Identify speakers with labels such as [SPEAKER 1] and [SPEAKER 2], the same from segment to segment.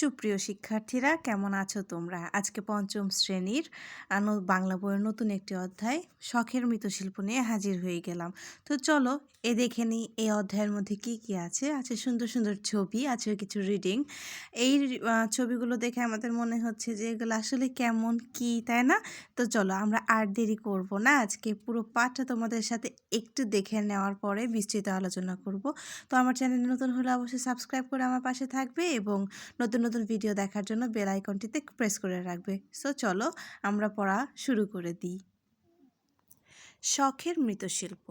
[SPEAKER 1] সুপ্রিয় শিক্ষার্থীরা, কেমন আছো তোমরা? আজকে পঞ্চম শ্রেণির বাংলা বইয়ের নতুন একটি অধ্যায়, শখের মৃৎশিল্প নিয়ে হাজির হয়ে গেলাম। তো চলো, এ দেখে নিই এই অধ্যায়ের মধ্যে কি কি আছে? আছে সুন্দর সুন্দর ছবি, আছে কিছু রিডিং এই ছবিগুলো দেখে আমাদের মনে হচ্ছে যে এগুলো আসলে কেমন, কি, তাই না? তো চলো, আমরা আর দেরি করব না। আজকে পুরো পাঠটা তোমাদের সাথে একটু দেখে নেওয়ার পরে বিস্তৃত আলোচনা করব। তো আমার চ্যানেল নতুন হলে অবশ্যই সাবস্ক্রাইব করে আমার পাশে থাকবে এবং নতুন নতুন ভিডিও দেখার জন্য বেল আইকনটিতে প্রেস করে রাখবে। সো চলো আমরা পড়া শুরু করে দিই। শখের মৃৎশিল্প।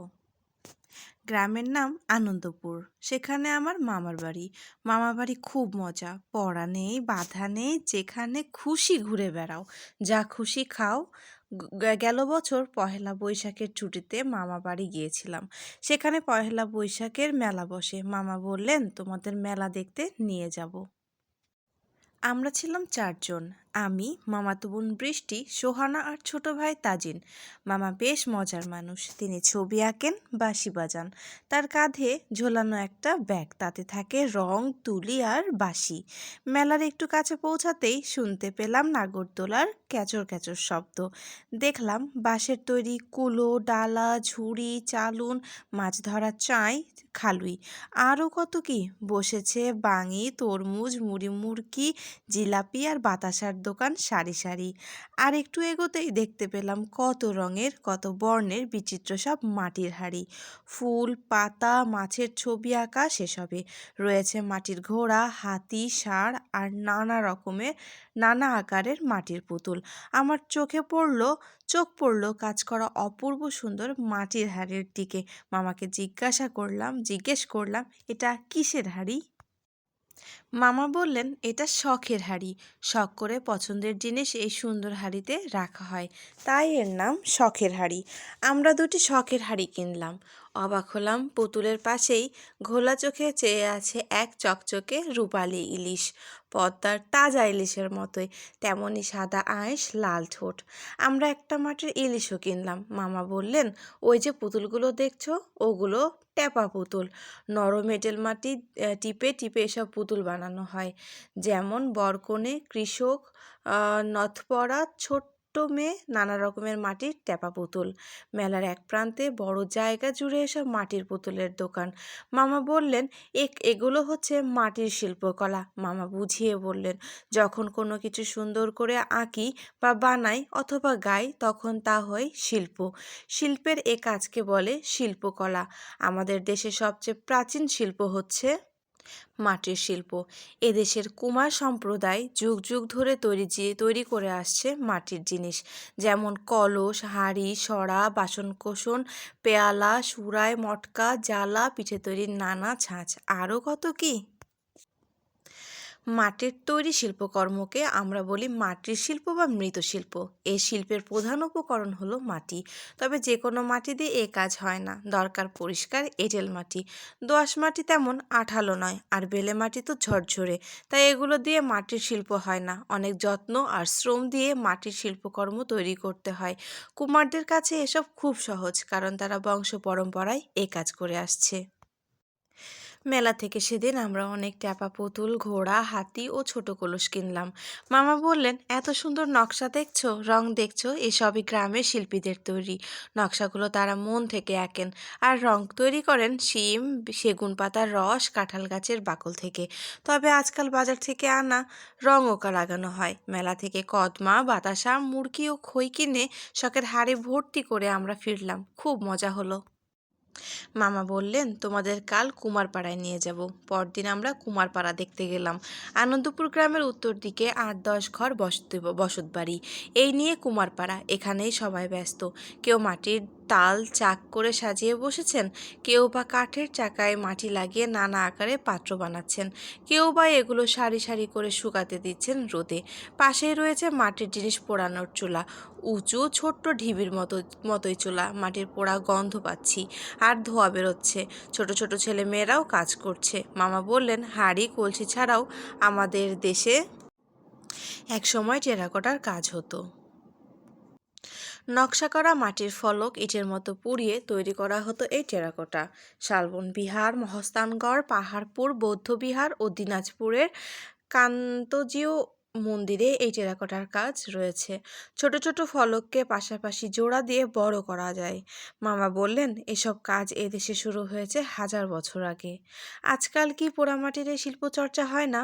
[SPEAKER 1] গ্রামের নাম আনন্দপুর। সেখানে আমার মামার বাড়ি। মামার বাড়ি খুব মজা। পড়া নেই, বাধা নেই, যেখানে খুশি ঘুরে বেড়াও। যা খুশি খাও। গেল বছর পহেলা বৈশাখের ছুটিতে মামা বাড়ি গিয়েছিলাম। সেখানে পহেলা বৈশাখের মেলা বসে। মামা বললেন, তোমাদের মেলা দেখতে নিয়ে যাব। আমরা ছিলাম চারজন। আমি, মামাতো বোন বৃষ্টি, সোহানা আর ছোট ভাই তাজিন। মামা বেশ মজার মানুষ। তিনি ছবি আঁকেন, বাঁশি বাজান। তার কাঁধে ঝোলানো একটা ব্যাগ, তাতে থাকে রং, তুলি আর বাঁশি। মেলার একটু কাছে পৌঁছাতেই শুনতে পেলাম নাগরদোলার ক্যাচর ক্যাচর শব্দ। দেখলাম বাঁশের তৈরি কুলো, ডালা, ঝুড়ি, চালুন, মাছ ধরা চাই, খালুই। আরও কত কি? বসেছে বাঙি, তরমুজ, মুড়ি মুড়কি জিলাপি আর বাতাসার দোকান সারি সারি। আর একটু এগোতেই দেখতে পেলাম কত রঙের, কত বর্ণের বিচিত্র সব মাটির হাড়ি। ফুল, পাতা, মাছের ছবি আঁকা সেসবে রয়েছে মাটির ঘোড়া, হাতি, ষাঁড় আর নানা রকমের, নানা আকারের মাটির পুতুল। আমার চোখে পড়ল, চোখ পড়ল কাজ করা অপূর্ব সুন্দর মাটির হাড়ির দিকে। মামাকে জিজ্ঞাসা করলাম, জিজ্ঞেস করলাম, এটা কিসের হাড়ি? মামা বললেন, এটা শখের হাড়ি। শখ করে পছন্দের জিনিস এই সুন্দর হাড়িতে রাখা হয়। তাই এর নাম শখের হাড়ি। আমরা দুটি শখের হাড়ি কিনলাম। অবাক হলাম। পুতুলের পাশেই ঘোলা চোখে চেয়ে আছে এক চকচকে রূপালি ইলিশ। পদ্মার তাজা ইলিশের মতোই তেমনই সাদা আঁশ, লাল ঠোঁট। আমরা একটা মাটির ইলিশও কিনলাম। মামা বললেন, ওই যে পুতুলগুলো দেখছ, ওগুলো ট্যাপা পুতুল। নরম এঁটেল মাটি টিপে টিপে এসব পুতুল বানানো হয়। যেমন বরকনে, কৃষক নথপড়া, ছোট্ট মেয়ে, নানা রকমের মাটির ট্যাপা পুতুল। মেলার এক প্রান্তে বড় জায়গা জুড়ে এসব মাটির পুতুলের দোকান। মামা বললেন এক এগুলো হচ্ছে মাটির শিল্পকলা। মামা বুঝিয়ে বললেন, যখন কোনো কিছু সুন্দর করে আঁকি বা বানাই অথবা গাই, তখন তা হয় শিল্প। শিল্পের এ কাজকে বলে শিল্পকলা। আমাদের দেশে সবচেয়ে প্রাচীন শিল্প হচ্ছে মাটির শিল্প। এদেশের কুমার সম্প্রদায় যুগ যুগ ধরে তৈরি যে তৈরি করে আসছে মাটির জিনিস। যেমন কলস, হাঁড়ি সরা বাসনকোসন, পেয়ালা, সুরায়, মটকা, জ্বালা, পিঠে তৈরির নানা ছাঁচ। আরও কত কি? মাটির তৈরি শিল্পকর্মকে আমরা বলি মাটির শিল্প বা মৃৎশিল্প এই শিল্পের প্রধান উপকরণ হলো মাটি। তবে যে কোনো মাটি দিয়ে এ কাজ হয় না। দরকার পরিষ্কার এঁটেল মাটি। দোআঁশ মাটি তেমন আঠালো নয়, আর বেলে মাটি তো ঝরঝরে, তাই এগুলো দিয়ে মাটির শিল্প হয় না। অনেক যত্ন আর শ্রম দিয়ে মাটির শিল্পকর্ম তৈরি করতে হয়। কুমারদের কাছে এসব খুব সহজ, কারণ তারা বংশ পরম্পরায় এ কাজ করে আসছে। মেলা থেকে সেদিন আমরা অনেক ট্যাপা পুতুল, ঘোড়া, হাতি ও ছোট কলস কিনলাম। মামা বললেন, এত সুন্দর নকশা দেখছ, রং দেখছ, এসবই গ্রামের শিল্পীদের তৈরি। নকশাগুলো তারা মন থেকে আঁকেন আর রং তৈরি করেন শিম, সেগুন পাতার রস, কাঁঠাল গাছের বাকল থেকে। তবে আজকাল বাজার থেকে আনা রঙও কা- লাগানো হয়। মেলা থেকে কদমা, বাতাসা, মুরগি ও খই কিনে শখের হাড়ে ভর্তি করে আমরা ফিরলাম। খুব মজা হলো। মামা বললেন, তোমাদের কাল কুমারপাড়ায় নিয়ে যাব। পরদিন আমরা কুমারপাড়া দেখতে গেলাম। আনন্দপুর গ্রামের উত্তর দিকে আট দশ ঘর বসতি বসত বাড়ি এই নিয়ে কুমারপাড়া। এখানেই সবাই ব্যস্ত। কেউ মাটির তাল চাক করে সাজিয়ে বসেছেন। কেউ বা কাঠের চাকায় মাটি লাগিয়ে নানা আকারে পাত্র বানাচ্ছেন। কেউ বা এগুলো সারি সারি করে শুকাতে দিচ্ছেন রোদে। পাশেই রয়েছে মাটির জিনিস পোড়ানোর চুলা। উঁচু, ছোট্ট ঢিবির মতো, মতোই চুলা। মাটির পোড়া গন্ধ পাচ্ছি। আর ধোয়া বেরোচ্ছে। ছোট ছোট ছেলে মেয়েরাও কাজ করছে। মামা বললেন, হাঁড়ি, কলসি ছাড়াও আমাদের দেশে এক সময় টেরাকোটার কাজ হতো। নকশা করা মাটির ফলক ইটের মতো পুড়িয়ে তৈরি করা হতো এই টেরাকোটা। শালবন বিহার মহস্তানগড় পাহাড়পুর বৌদ্ধবিহার ও দিনাজপুরের কান্তজিও মন্দিরে এই টেরাকোটার কাজ রয়েছে। ছোট ছোট ফলককে পাশাপাশি জোড়া দিয়ে বড় করা যায়। মামা বললেন, এসব কাজ এদেশে শুরু হয়েছে হাজার বছর আগে। আজকাল কি পোড়ামাটির এই শিল্পচর্চা হয় না?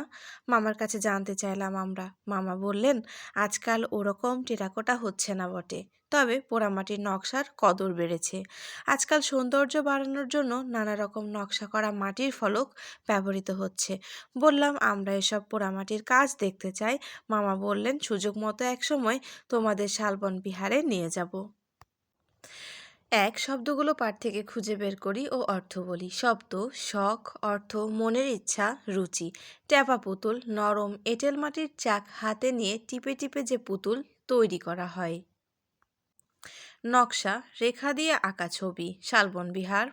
[SPEAKER 1] মামার কাছে জানতে চাইলাম আমরা। মামা বললেন, আজকাল ওরকম টেরাকোটা হচ্ছে না বটে। তবে পোড়ামাটির নকশার কদর বেড়েছে। আজকাল সৌন্দর্য বাড়ানোর জন্য নানা রকম নকশা করা মাটির ফলক ব্যবহৃত হচ্ছে। বললাম, আমরা এসব পোড়ামাটির কাজ দেখতে চাই। মামা বললেন, সুযোগ মতো এক সময় তোমাদের শালবন বিহারে নিয়ে যাব। এক শব্দগুলো পাঠ থেকে খুঁজে বের করি ও অর্থ বলি। শব্দ, শখ, অর্থ, মনের ইচ্ছা, রুচি। ট্যাপা পুতুল, নরম এঁটেল মাটির চাক হাতে নিয়ে টিপে টিপে যে পুতুল তৈরি করা হয়। নকশা, রেখা দিয়ে আঁকা ছবি, শালবন বিহার।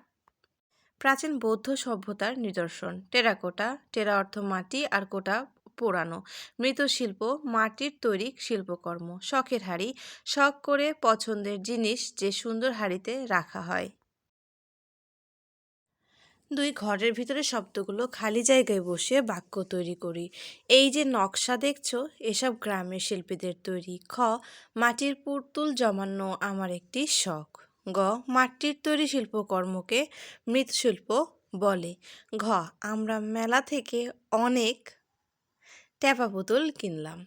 [SPEAKER 1] প্রাচীন বৌদ্ধ সভ্যতার নিদর্শন, টেরাকোটা, টেরা অর্থ মাটি আর কোটা পোড়ানো। মৃৎশিল্প মাটির তৈরি শিল্পকর্ম, শখের হাড়ি, শখ করে পছন্দের জিনিস যে সুন্দর হাড়িতে রাখা হয়। দুই ঘরের ভিতরে শব্দগুলো খালি জায়গায় বসে বাক্য তৈরি করি। এই যে নকশা দেখছ, এসব গ্রামের শিল্পীদের তৈরি। খ, মাটির পুতুল জমানো আমার একটি শখ। গ, মাটির তৈরি শিল্পকর্মকে মৃৎশিল্প বলে। ঘ, আমরা মেলা থেকে অনেক ট্যাপা পুতুল কিনলাম।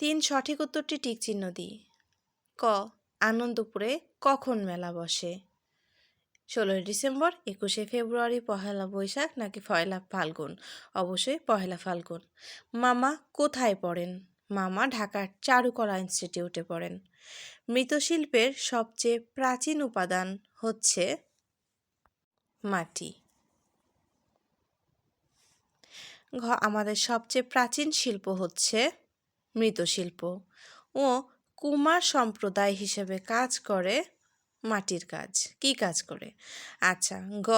[SPEAKER 1] তিন সঠিক উত্তরটি টিক চিহ্ন দিই। ক আনন্দপুরে কখন মেলা বসে? ষোলোই ডিসেম্বর, একুশে ফেব্রুয়ারি, পহেলা বৈশাখ নাকি পয়লা ফাল্গুন? অবশ্যই পহেলা ফাল্গুন। মামা কোথায় পড়েন? মামা ঢাকার চারুকলা ইনস্টিটিউটে পড়েন। মৃৎশিল্পের সবচেয়ে প্রাচীন উপাদান হচ্ছে মাটি। আমাদের সবচেয়ে প্রাচীন শিল্প হচ্ছে মৃৎশিল্প। ও কুমার সম্প্রদায় হিসেবে কাজ করে মাটির কাজ। কি কাজ করে? আচ্ছা গ,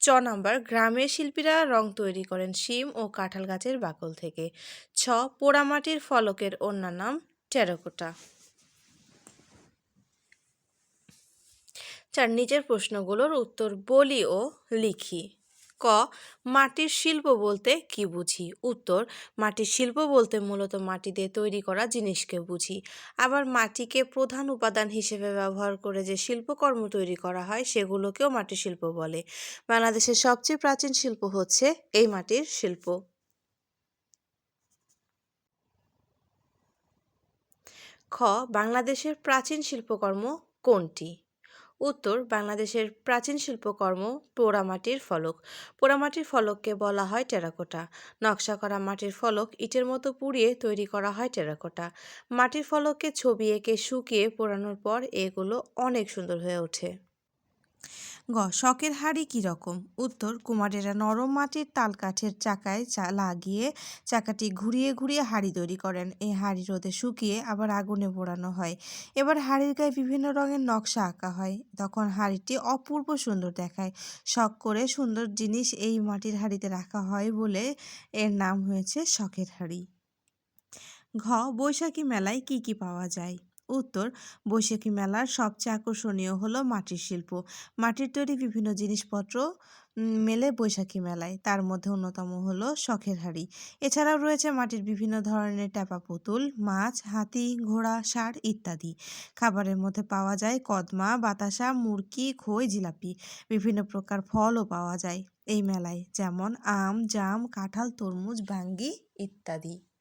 [SPEAKER 1] চ নাম্বার, গ্রামের শিল্পীরা রং তৈরি করেন শিম ও কাঁঠাল গাছের বাকল থেকে। ছ, পোড়ামাটির ফলকের অন্য নাম টেরাকোটা। চার নিচের প্রশ্নগুলোর উত্তর বলি ও লিখি। ক, মাটির শিল্প বলতে কি বুঝি? উত্তর, মাটির শিল্প বলতে মূলত মাটি দিয়ে তৈরি করা জিনিসকে বুঝি। আবার মাটিকে প্রধান উপাদান হিসেবে ব্যবহার করে যে শিল্পকর্ম তৈরি করা হয়, সেগুলোকেও মাটির শিল্প বলে। বাংলাদেশের সবচেয়ে প্রাচীন শিল্প হচ্ছে এই মাটির শিল্প। খ, বাংলাদেশের প্রাচীন শিল্পকর্ম কোনটি? উত্তর বাংলাদেশের প্রাচীন শিল্পকর্ম পোড়ামাটির ফলক। পোড়ামাটির ফলককে বলা হয় টেরাকোটা। নকশা করা মাটির ফলক ইটের মতো পুড়িয়ে তৈরি করা হয় টেরাকোটা। মাটির ফলককে ছবি এঁকে শুকিয়ে পোড়ানোর পর এগুলো অনেক সুন্দর হয়ে ওঠে। গ, শখের হাড়ি কীরকম উত্তর, কুমারেরা নরম মাটির তাল কাঠের চাকায় চা, লাগিয়ে চাকাটি ঘুরিয়ে ঘুরিয়ে হাড়ি তৈরি করেন। এই হাড়ি রোদে শুকিয়ে আবার আগুনে পোড়ানো হয়। এবার হাড়ির গায়ে বিভিন্ন রঙের নকশা আঁকা হয়। তখন হাড়িটি অপূর্ব সুন্দর দেখায়। শখ করে সুন্দর জিনিস এই মাটির হাড়িতে রাখা হয় বলে এর নাম হয়েছে শখের হাড়ি। ঘ, বৈশাখী মেলায় কি কি পাওয়া যায়? উত্তর, বৈশাখী মেলার সবচেয়ে আকর্ষণীয় হলো মাটির শিল্প। মাটির তৈরি বিভিন্ন জিনিসপত্র মেলে বৈশাখী মেলায়। তার মধ্যে অন্যতম হলো শখের হাড়ি। এছাড়াও রয়েছে মাটির বিভিন্ন ধরনের ট্যাপা পুতুল, মাছ, হাতি, ঘোড়া, ষাঁড় ইত্যাদি। খাবারের মধ্যে পাওয়া যায় কদমা, বাতাসা, মুরকি, খই, জিলাপি। বিভিন্ন প্রকার ফলও পাওয়া যায় এই মেলায়। যেমন আম, জাম, কাঁঠাল, তরমুজ, ভাঙ্গি ইত্যাদি।